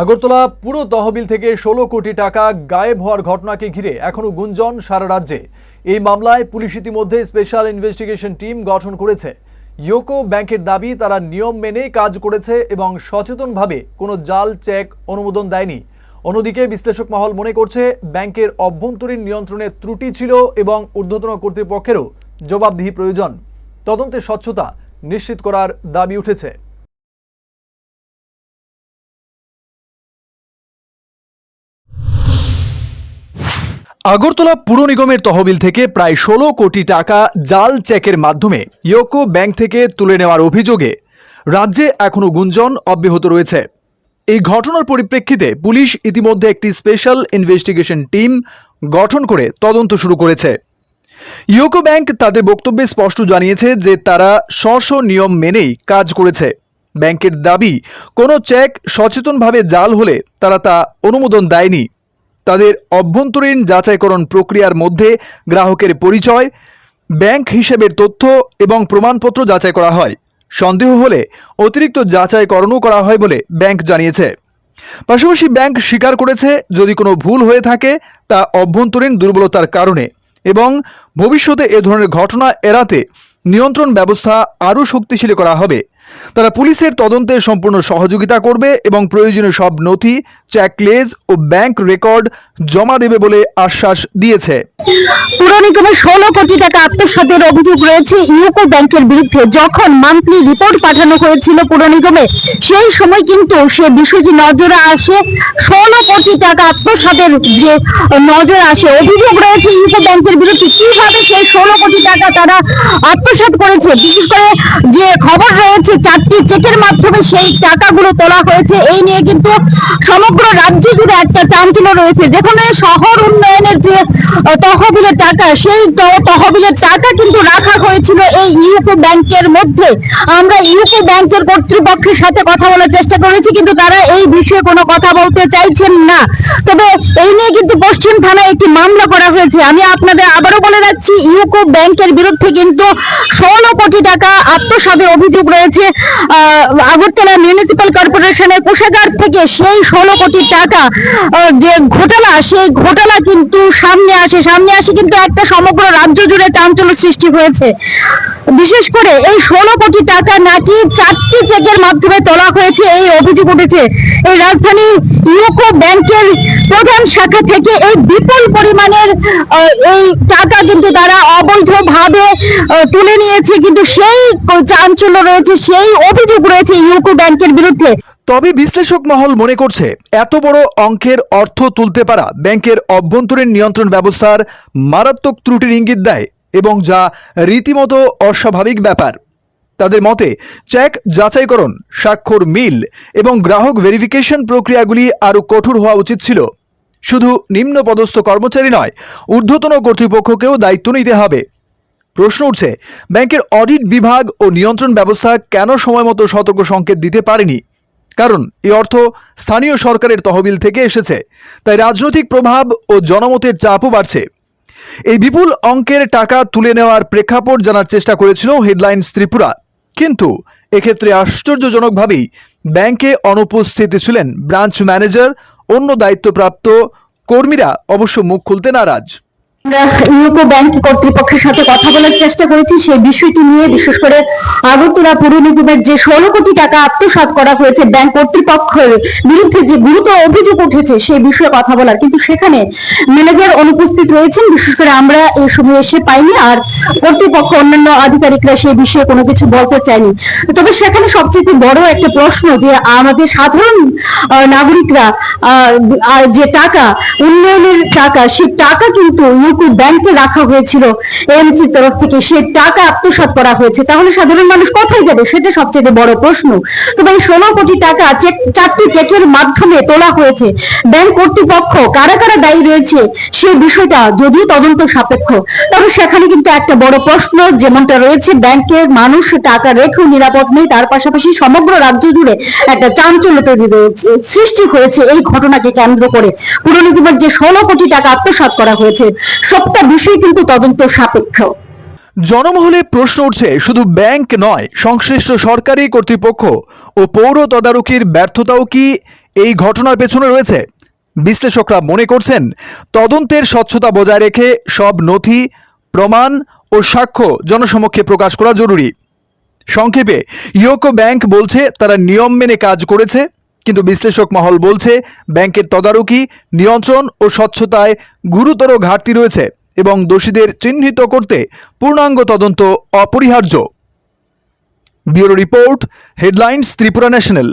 আগরতলা পুরো তহবিল থেকে ষোলো কোটি টাকা গায়েব হওয়ার ঘটনাকে ঘিরে এখনও গুঞ্জন সারা রাজ্যে। এই মামলায় পুলিশ ইতিমধ্যে স্পেশাল ইনভেস্টিগেশন টিম গঠন করেছে। ইয়োকো ব্যাংকের দাবি, তারা নিয়ম মেনে কাজ করেছে এবং সচেতনভাবে কোনো জাল, চেক, অনুমোদন দেয়নি। অন্যদিকে বিশ্লেষক মহল মনে করছে, ব্যাংকের অভ্যন্তরীণ নিয়ন্ত্রণে ত্রুটি ছিল এবং ঊর্ধ্বতন কর্তৃপক্ষেরও জবাবদিহি প্রয়োজন। তদন্তে স্বচ্ছতা নিশ্চিত করার দাবি উঠেছে। আগরতলা পুর নিগমের তহবিল থেকে প্রায় ষোলো কোটি টাকা জাল চেকের মাধ্যমে ইয়োকো ব্যাংক থেকে তুলে নেওয়ার অভিযোগে রাজ্যে এখনও গুঞ্জন অব্যাহত রয়েছে। এই ঘটনার পরিপ্রেক্ষিতে পুলিশ ইতিমধ্যে একটি স্পেশাল ইনভেস্টিগেশন টিম গঠন করে তদন্ত শুরু করেছে। ইউকো ব্যাংক তাদের বক্তব্যে স্পষ্ট জানিয়েছে যে তারা স্ব নিয়ম মেনেই কাজ করেছে। ব্যাংকের দাবি, কোনো চেক সচেতনভাবে জাল হলে তারা তা অনুমোদন দেয়নি। তাদের অভ্যন্তরীণ যাচাইকরণ প্রক্রিয়ার মধ্যে গ্রাহকের পরিচয়, ব্যাংক হিসেবের তথ্য এবং প্রমাণপত্র যাচাই করা হয়। সন্দেহ হলে অতিরিক্ত যাচাইকরণও করা হয় বলে ব্যাংক জানিয়েছে। পাশাপাশি ব্যাংক স্বীকার করেছে, যদি কোনো ভুল হয়ে থাকে, তা অভ্যন্তরীণ দুর্বলতার কারণে এবং ভবিষ্যতে এ ধরনের ঘটনা এড়াতে নিয়ন্ত্রণ ব্যবস্থা আরও শক্তিশালী করা হবে। তারা পুলিশের তদন্তে সম্পূর্ণ সহযোগিতা করবে এবং প্রয়োজনীয় সব নথি চেকলেজ ও ব্যাংক রেকর্ড জমা দেবে বলে আশ্বাস দিয়েছে। পুর ষোলো কোটি টাকা আত্মসাতের অভিযোগ রয়েছে ইউকো ব্যাংকের বিরুদ্ধে। যখন মান্থলি রিপোর্ট পাঠানো হয়েছিল পুর সেই সময় কিন্তু সে বিষয়টি নজরে আসে। ষোলো কোটি টাকা আত্মসাতের যে নজরে আসে, অভিযোগ রয়েছে ইউকো ব্যাংকের বিরুদ্ধে কীভাবে সেই ষোলো কোটি টাকা তারা আত্মসাৎ করেছে। বিশেষ করে যে খবর রয়েছে, চারটি চেকের মাধ্যমে সেই টাকাগুলো তোলা হয়েছে। এই নিয়ে কিন্তু সমগ্র রাজ্য জুড়ে একটা চাঞ্চল্য রয়েছে। যেখানে শহর উন্নয়নের যে তহবিলের টাকা সেই তহবিলের টাকা কিন্তু রাখা হয়েছিল এই ইউকো ব্যাংকের মধ্যে। আমরা ইউকো ব্যাংকের কর্তৃপক্ষের সাথে কথা বলার চেষ্টা করেছি কিন্তু তারা এই বিষয়ে কোনো কথা বলতে চাইছেন না। তবে এই নিয়ে কিন্তু পশ্চিম থানায় একটি মামলা করা হয়েছে। আমি আপনাদের আবারও বলে রাখছি ইউকো ব্যাংকের বিরুদ্ধে কিন্তু ষোলো কোটি টাকা আত্মসাতের অভিযোগ রয়েছে। আহ, মিউনিসিপ্যাল কর্পোরেশনের কোষাগার থেকে সেই ষোলো কোটি টাকা যে ঘোটালা, সেই ঘোটালা কিন্তু সামনে আসে। সামনে আসে কিন্তু একটা সমগ্র রাজ্য জুড়ে চাঞ্চল্য সৃষ্টি হয়েছে। বিশেষ করে এই ষোলো কোটি টাকা নাকি চারটি চেকের মাধ্যমে তোলা হয়েছে, এই অভিযোগ উঠেছে। এই রাজধানী ইউকো ব্যাংকের প্রধান শাখা থেকে এই বিপুল পরিমাণের এই টাকা কিন্তু তারা অবৈধভাবে তুলে নিয়েছে। কিন্তু সেই চাঞ্চল্য রয়েছে, সেই অভিযোগ রয়েছে ইউকো ব্যাংকের বিরুদ্ধে। তবে বিশ্লেষক মহল মনে করছে, এত বড় অঙ্কের অর্থ তুলতে পারা ব্যাংকের অভ্যন্তরীণ নিয়ন্ত্রণ ব্যবস্থার মারাত্মক ত্রুটির ইঙ্গিত দেয়। এবং যা রীতিমতো অস্বাভাবিক ব্যাপার। তাদের মতে চেক যাচাইকরণ, স্বাক্ষর মিল এবং গ্রাহক ভেরিফিকেশন প্রক্রিয়াগুলি আরও কঠোর হওয়া উচিত ছিল। শুধু নিম্নপদস্থ কর্মচারী নয়, ঊর্ধ্বতন কর্তৃপক্ষকেও দায়িত্ব নিতে হবে। প্রশ্ন উঠছে, ব্যাংকের অডিট বিভাগ ও নিয়ন্ত্রণ ব্যবস্থা কেন সময়মতো সতর্ক সংকেত দিতে পারেনি? কারণ এই অর্থ স্থানীয় সরকারের তহবিল থেকে এসেছে, তাই রাজনৈতিক প্রভাব ও জনমতের চাপও বাড়ছে। এই বিপুল অঙ্কের টাকা তুলে নেওয়ার প্রেক্ষাপট জানার চেষ্টা করেছিল হেডলাইন্স ত্রিপুরা। কিন্তু এক্ষেত্রে আশ্চর্যজনকভাবেই ব্যাংকে অনুপস্থিত ছিলেন ব্রাঞ্চ ম্যানেজার, অন্য দায়িত্বপ্রাপ্ত কর্মীরা। অবশ্য মুখ খুলতে নারাজ। ইউকো ব্যাংক কর্তৃপক্ষের সাথে কথা বলার চেষ্টা করেছি। সেই বিষয়টি নিয়ে, বিশেষ করে আগরতলা পুর নিগমের যে ষোলো কোটি টাকা আত্মসাৎ করা হয়েছে ব্যাংক কর্তৃপক্ষের বিরুদ্ধে যে গুরুতর অভিযোগ উঠেছে, সেই বিষয়ে কথা বলার। কিন্তু সেখানে ম্যানেজার অনুপস্থিত রয়েছেন। বিশেষ করে আমরা এই সময় এসে পাইনি আর কর্তৃপক্ষ, অন্যান্য আধিকারিকরা সেই বিষয়ে কোনো কিছু বলতে চায়নি। তবে সেখানে সবচেয়ে বড় একটা প্রশ্ন যে, আমাদের সাধারণ নাগরিকরা আর যে টাকা, উন্নয়নের টাকা, সেই টাকা কিন্তু ইউকো ব্যাংকে রাখা হয়েছিল। এএমসি তরফ থেকে সেই টাকা আত্মসাৎ করা হয়েছে। তাহলে সাধারণ মানুষ কোথায় যাবে? সেটা সবচেয়ে বড় প্রশ্ন। তবে এই ষোলো কোটি টাকা চারটি চেকের মাধ্যমে তোলা হয়েছে। ব্যাংক কর্তৃপক্ষ কারা কারা দায়ী রয়েছে সেই বিষয়টা যদিও তদন্ত সাপেক্ষ। তবে সেখানে কিন্তু একটা বড় প্রশ্ন, যেমনটা রয়েছে ব্যাংকের মানুষ টাকা রেখেও নিরাপদ নেই। তার পাশাপাশি সমগ্র রাজ্য জুড়ে একটা চাঞ্চল্য তৈরি রয়েছে, সৃষ্টি হয়েছে এই ঘটনাকে কেন্দ্র করে। পুর নিগমের যে ষোলো কোটি টাকা আত্মসাৎ করা হয়েছে সবটা বিষয় কিন্তু তদন্ত সাপেক্ষ। জনমহলে প্রশ্ন উঠছে, শুধু ব্যাংক নয়, সংশ্লিষ্ট সরকারি কর্তৃপক্ষ ও পৌর তদারকির ব্যর্থতাও কি এই ঘটনার পেছনে রয়েছে? বিশ্লেষকরা মনে করছেন, তদন্তের স্বচ্ছতা বজায় রেখে সব নথি, প্রমাণ ও সাক্ষ্য জনসমক্ষে প্রকাশ করা জরুরি। সংক্ষেপে, ইয়োকো ব্যাংক বলছে, তারা নিয়ম মেনে কাজ করেছে। কিন্তু বিশ্লেষক মহল বলছে, ব্যাংকের তদারকি, নিয়ন্ত্রণ ও স্বচ্ছতায় গুরুতর ঘাটতি রয়েছে এবং দোষীদের চিহ্নিত করতে পূর্ণাঙ্গ তদন্ত অপরিহার্য। Bureau report, headlines, Tripura national.